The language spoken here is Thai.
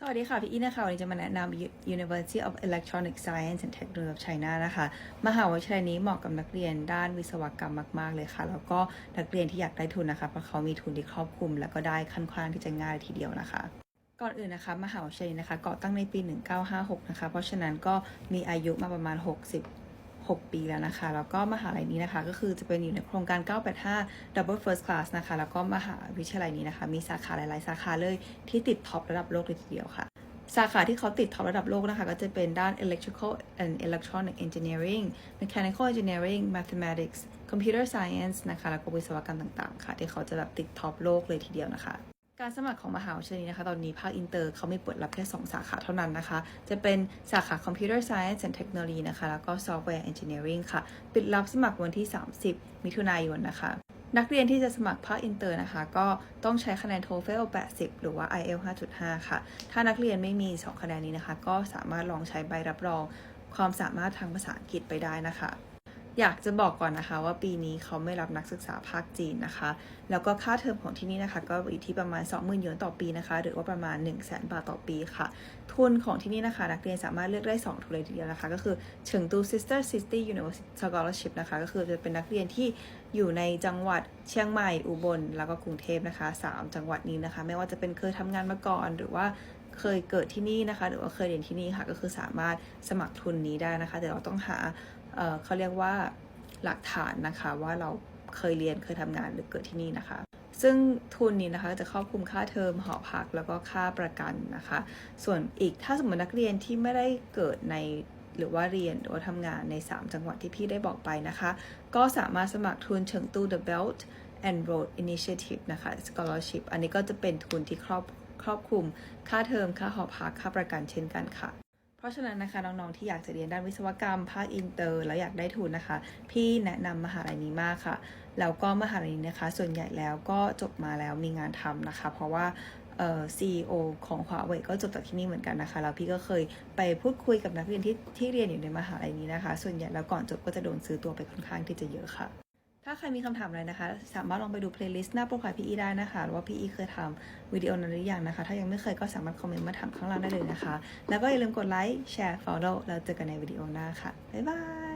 สวัสดีค่ะ พี่อีนะคะ วันนี้จะมาแนะนำ University of Electronic Science and Technology of China นะคะ มหาวิทยาลัยนี้เหมาะกับนักเรียนด้านวิศวกรรมมาก ๆ เลยค่ะ แล้วก็นักเรียนที่อยากได้ทุนนะคะ เพราะเขามีทุนที่ครอบคลุม แล้วก็ได้ค่อนข้างที่จะง่ายทีเดียวนะคะ ก่อนอื่นนะคะ มหาวิทยาลัยนี้นะคะก่อตั้งในปี 1956 นะคะ เพราะฉะนั้นก็มีอายุมาประมาณ 60 6 ปีแล้วนะคะ แล้วก็มหาลัยนี้นะคะก็คือจะเป็นอยู่ในโครงการ 985 Double First Class นะคะ แล้วก็มหาวิทยาลัยนี้นะคะ มีสาขาหลาย ๆ สาขาเลยที่ติดท็อประดับโลกเลยทีเดียวค่ะ สาขาที่เขาติดท็อประดับโลกนะคะ ก็จะเป็นด้าน Electrical and Electronic Engineering Mechanical Engineering Mathematics Computer Science นะคะ แล้วก็วิศวกรรมต่าง ๆ ค่ะ ที่เขาจะแบบติดท็อปโลกเลยทีเดียวนะคะ การสมัครของมหาวิทยาลัยนะคะ ตอนนี้ภาคอินเตอร์เขาไม่เปิดรับแค่ 2 สาขาเท่านั้นนะคะ จะเป็นสาขา Computer Science and Technology นะคะ แล้วก็ Software Engineering ค่ะ ปิดรับสมัครวันที่ 30 มิถุนายนนะคะ นักเรียนที่จะสมัครภาคอินเตอร์นะคะ ก็ต้องใช้คะแนน TOEFL 80 หรือว่า IELTS 5.5 ค่ะ ถ้านักเรียนไม่มี 2 คะแนนนี้นะคะ ก็สามารถลองใช้ใบรับรอง ความสามารถทางภาษาอังกฤษไปได้นะคะ อยากจะบอกก่อนนะคะว่าปีนี้เขาไม่รับนักศึกษาภาคจีนนะคะ แล้วก็ค่าเทอมของที่นี่นะคะ ก็อยู่ที่ประมาณ 20,000หยวนต่อปีนะคะ หรือว่าประมาณ 1 0 0 0 0 0บาทต่อปีค่ะ ทุนของที่นี่นะคะ นักเรียนสามารถเลือกได้ 2 ทุนเลยทีเดียวนะคะ ก็คือเฉิงตู Sister City University Scholarship นะคะ ก็คือจะเป็นนักเรียนที่อยู่ในจังหวัดเชียงใหม่อุบล แล้วก็กรุงเทพนะคะ 3 จังหวัดนี้นะคะ ไม่ว่าจะเป็นเคยทำงานมาก่อนหรือว่าเคยเกิดที่นี่นะคะ หรือว่าเคยเรียนที่นี่ค่ะ ก็คือสามารถสมัครทุนนี้ได้นะคะ แต่เราต้องหา เเขาเรียกว่าหลักฐานนะคะว่าเราเคยเรียนเคยทำงานหรือเกิดที่นี่นะคะ ซึ่งทุนนี้นะคะจะครอบคลุมค่าเทอมหอพักแล้วก็ค่าประกันนะคะ ส่วนอีกถ้าสมมตินักเรียนที่ไม่ได้เกิดในหรือว่าเรียนหรือว่าทำงานใน 3 จังหวัดที่พี่ได้บอกไปนะคะ ก็สามารถสมัครทุนเฉิงตู้ The Belt and Road Initiative นะคะ Scholarship อันนี้ก็จะเป็นทุนที่ครอบครอบคลุมค่าเทอมค่าหอพักค่าประกันเช่นกันค่ะ ราะฉะนั้นนะคะน้องๆที่อยากจะเรียนด้านวิศวกรรมภาคอินเตอร์แล้วอยากได้ทุนนะคะ พี่แนะนำมหาลัยนี้มากค่ะแล้วก็มหาลัยนี้นะคะ ส่วนใหญ่แล้วก็จบมาแล้วมีงานทำนะคะ เพราะว่าเอ่อ CEO ของ Huawei ก็จบจากที่นี่เหมือนกันนะคะ แล้วพี่ก็เคยไปพูดคุยกับนักเรียนที่ที่เรียนอยู่ในมหาลัยนี้นะคะ ส่วนใหญ่แล้วก่อนจบก็จะโดนซื้อตัวไปค่อนข้างที่จะเยอะค่ะ ถ้าใครมีคำถามอะไรนะคะ สามารถลองไปดูเพลย์ลิสต์หน้าโปรไฟล์พี่อีได้นะคะหรือว่าพี่อีเคยทำวิดีโอนั้นหรือยังนะคะ ถ้ายังไม่เคยก็สามารถคอมเมนต์มาถามข้างล่างได้เลยนะคะ แล้วก็อย่าลืมกดไลค์แชร์ follow แล้วเจอกันในวิดีโอหน้าค่ะ บ๊ายบาย